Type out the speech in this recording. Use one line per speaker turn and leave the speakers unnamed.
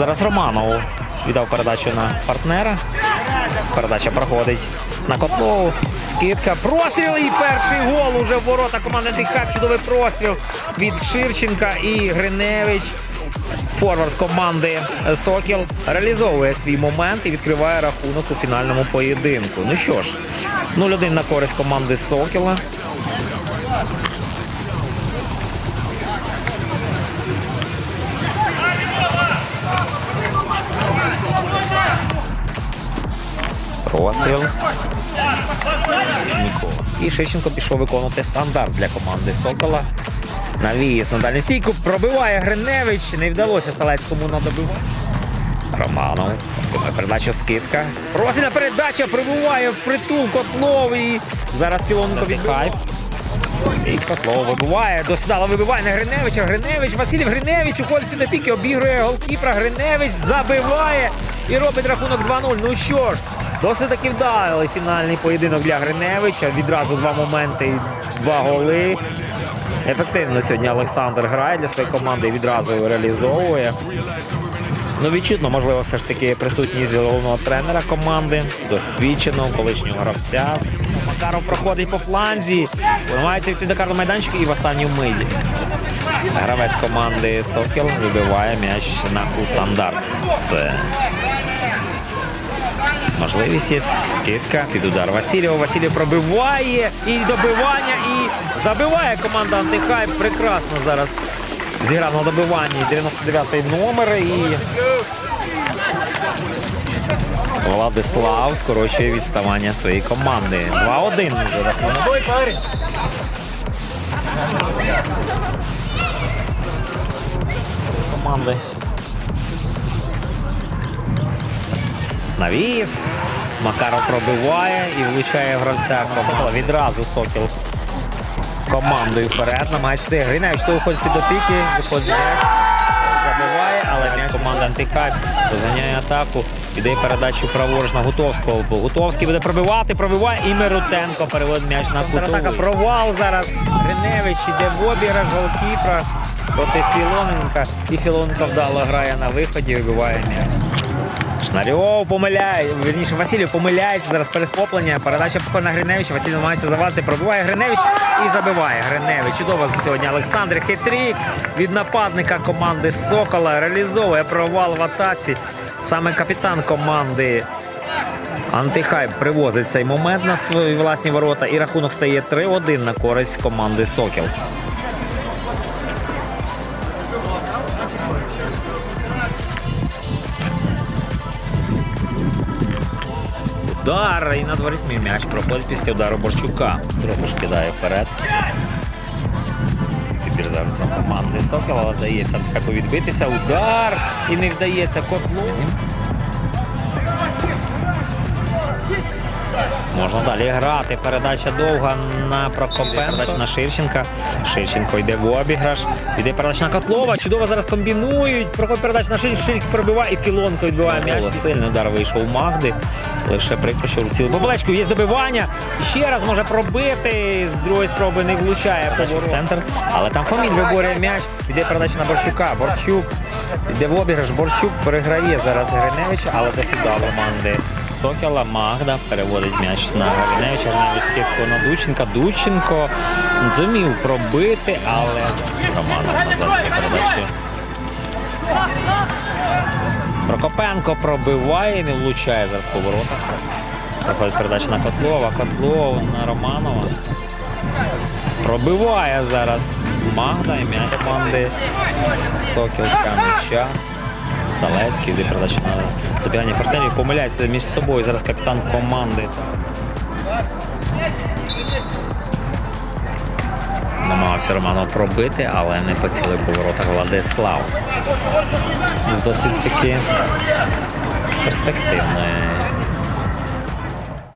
Зараз Романов віддав передачу на партнера. Передача проходить на Котлову. Скидка. Простріл і перший гол уже в ворота команди Тихак. Чудовий простріл від Ширченка і Гриневич. Форвард команди Сокіл реалізовує свій момент і відкриває рахунок у фінальному поєдинку. Ну що ж, 0-1 на користь команди Сокіла. Простріл. Нікола. І Шищенко пішов виконувати стандарт для команди Сокола. Навіс на дальню стійку пробиває Гриневич. Не вдалося Салецькому на добивання. Романов. Передача скидка. Розіна передача прибуває в притул Котлов і зараз Філоненко відбиває. І Котлов вибиває, досудало вибиває на Гриневича. Гриневич, Василів Гриневич уходить на піки, обігрує голкіпера. Гриневич забиває і робить рахунок 2-0. Ну що ж, досить таки вдалий фінальний поєдинок для Гриневича. Відразу два моменти і два голи. Ефективно сьогодні Олександр грає для своєї команди і відразу реалізовує. Ну, відчутно, можливо, все ж таки присутність головного тренера команди, досвідченого колишнього гравця. Макаров проходить по фланзі, намагається йти до карного і в останню милі. Гравець команди Сокіл вибиває м'яч на у стандарт. Це можливість є скидка під удар Васильєва. Васильєв пробиває і добивання, і забиває команда Антихайп. Прекрасно зараз зіграв на добиванні 99-й номер і Владислав скорочує відставання своєї команди. 2-1 вже рахунок. Команди. Навіс. Макаров пробиває і влучає гравця Сокола. Відразу Сокіл командою вперед. Намагається. Гриневич, то виходить під опіки, виходить. Забиває, але м'яч команда антикайп розганяє атаку. Іде передачу праворуч на Гутовського. Гутовський буде пробивати, пробиває і Мирутенко переводить м'яч на кутовий. Атака провал зараз. Гриневич іде в обіграш голкіпра проти Філоненка. І Філоненко вдало грає на виході, вибиває м'яч. Шнарьов помиляє, вірніше Васильєв помиляється зараз перехоплення. Передача на Гриневича. Василь намагається завадити, пробиває Гриневич і забиває Гриневич. Чудово сьогодні Олександр Хитрік від нападника команди Сокола реалізовує провал в атаці. Саме капітан команди Антихайп привозить цей момент на свої власні ворота. І рахунок стає 3-1 на користь команди Сокіл. Удар і на дворі м'яч проходить після удару Борчука. Дробиш кидає вперед. Підбір зараз команди Сокола вдається відбитися. Удар і не вдається котлу. Можна далі грати. Передача довга на Прокопенко. Передача на Ширченка. Ширченко йде в обіграш. Йде передача на Котлова. Чудово зараз комбінують. Проходить передача на Ширченка. Ширченко пробиває і Філонко відбиває м'яч. Сильний удар вийшов у Магди. Лише прикро, що цілу Боболечку є добивання. І ще раз може пробити. З другої спроби не влучає по центр. Але там Фомін виборює м'яч. Йде передача на Борчука. Борчук. Йде в обіграш. Борчук переграє зараз Гриневича, але досить дало команди. Сокола Магда переводить м'яч на Гриневича. Гриневич скидку на Дученка. Дученко зумів пробити, але Романов назад для передачі. Прокопенко пробиває не влучає зараз по воротах. Проходить передача на Котлова. Котлов на Романова. Пробиває зараз Магда і м'яч команди Сокіл час. Салецький, де передача на забігання партнерів. Помиляється між собою. Зараз капітан команди. Намагався Романов пробити, але не поцілив по воротах Владислав. Досить таки перспективною